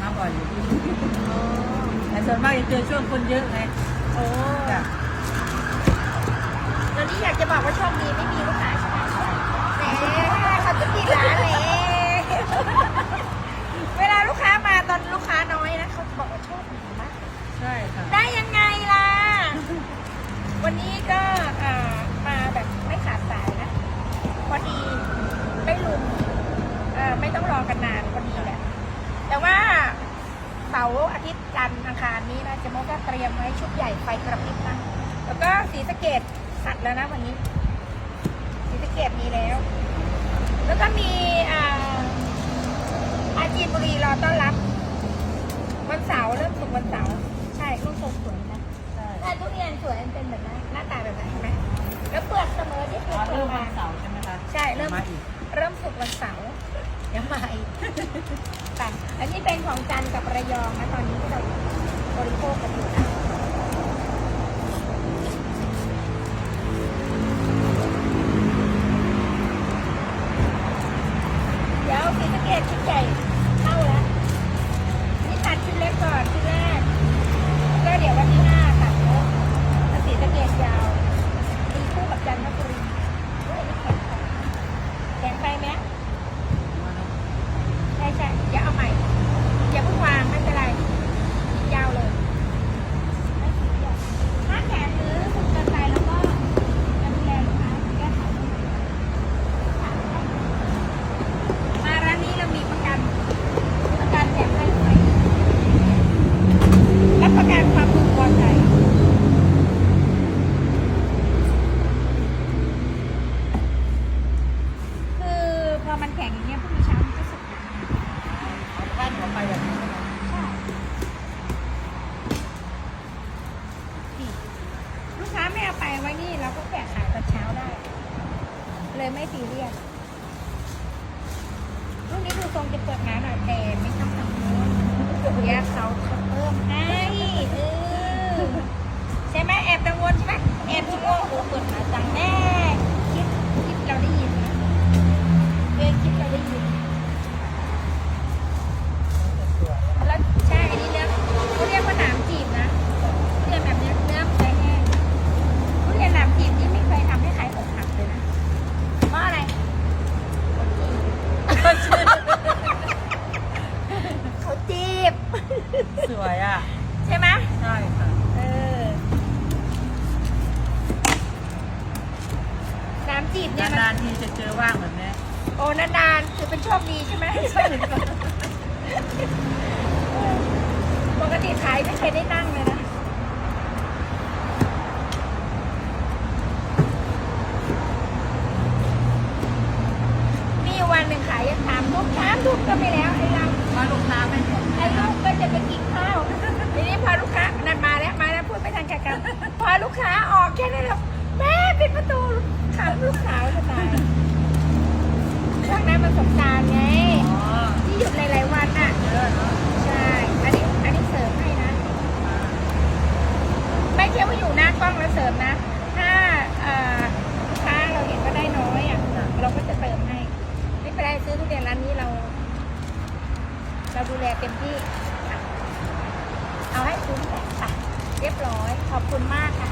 มาบ่อยอยู่แต่ส่วนมากจะเจอช่วงคนเยอะไงโอ้ตอนนี้อยากจะบอกว่าช่ชงนี้ไม่มีลูกค้าใช่ไหมแหมเขาจะปิดร้านเลย เวลาลูกค้ามาตอนลูกค้าน้อยาร์อาทิตย์จันทร์อังคารนี้นะเจะมก็เตรียมไว้ชุดใหญ่ไฟกระพริบนะแล้วก็สีสะเกตสัตว์แล้วนะวันนี้สีสะเกตมีแล้ว แล้วก็มีอ่าอาจีนบุรีรอต้อนรับ วันเสาร์เริ่มสุกร์วันเสาร์ใช่รูปทรงสวยนะใช่แต่ทุเรียนสวยมันเป็นแบบนั้นหน้าตาแบบนั้นเห็นไหมแล้วเปลือกเสมอที่เปลือ๋ออกเริ่มมาวันเสาร์ใช่ไหมคะใช่เริ่มมาอีก เริ่มสุกวันเสาร์เดี๋ยวมาอีกแต่อันนี้เป็นของจันกับระยองนะตอนนี้ที่เราบริโภคกันอยู่นะเดี๋ยวสีสะเกดชุดใหญ่เข้าแล้ว นี่ตัดชุดเล็กก่อนชุดแรก ก็เดี๋ยววันที่ห้าตัดเนอะแล้วสีสะเกตยาวตีคู่กับจันทบุรีเฮ้ยนี่แข็งไปแข็งไปไหมใช่ใช่อย่าเอาใหม่ อย่าเพิ่งวางไม่เป็นไร ยาวเลยไม่สีเดียวถ้าแขนหรือสุดเกินไปแล้วก็จะดูแลลูกค้าแก้ไขมาร้านนี้เรามีประกัน ประกันแจกให้ไหมรับประกันความพึงพอใจ คือพอมันแข็งอย่างเงี้ยพรุ่งนี้เช้ามันก็สุกนะ เอาท่านเขาไปแบบนี้ใช่ไหม ใช่นี่ลูกค้าไม่เอาไปไว้นี่เราก็แกะขายตอนเช้าได้ เลย ไม่ซีเรียสรุ่นนี้ดูทรงจะเปิดหนาหน่อยแต่ไม่ต้องทำนี้เดี๋ยวเขาเพิ่มให้ จีบเนี่ยมันนานๆทีจะเจอว่างแบบนี้โอ้นานๆคือเป็นโชคดีใช่ไหมปกติขายไม่เคยได้นั่งเลยนะมีอยู่วันหนึ่งขายยังถามทุกถามทุกก็ไม่แล้วไอ้เราว่าลูกค้าไม่หมดไอ้ลูกก็จะไปกินข้าวทีนี้พอลูกค้านั่นมาแล้วมาแล้วพูดไม่ทันแกกันพอลูกค้าออกแค่นั้นแหละแม่ปิดประตูถามลูกสาวจะตายช่วงนั้นมันสงกรารไง อ๋อ ที่หยุดหลายๆวันน่ะ เยอะเนาะ ใช่ อันนี้ อันนี้เสริมให้นะ ไม่ใช่ว่าอยู่หน้ากล้องแล้วเสริมนะ ถ้าเอ่อลูกค้าเราเห็นว่าได้น้อยอะ เราก็จะเติมให้ ไม่เป็นไรซื้อทุเรียนร้านนี้เรา เราดูแลเต็มที่ค่ะเอาให้คุ้มแต่ค่ะ เรียบร้อย ขอบคุณมากค่ะ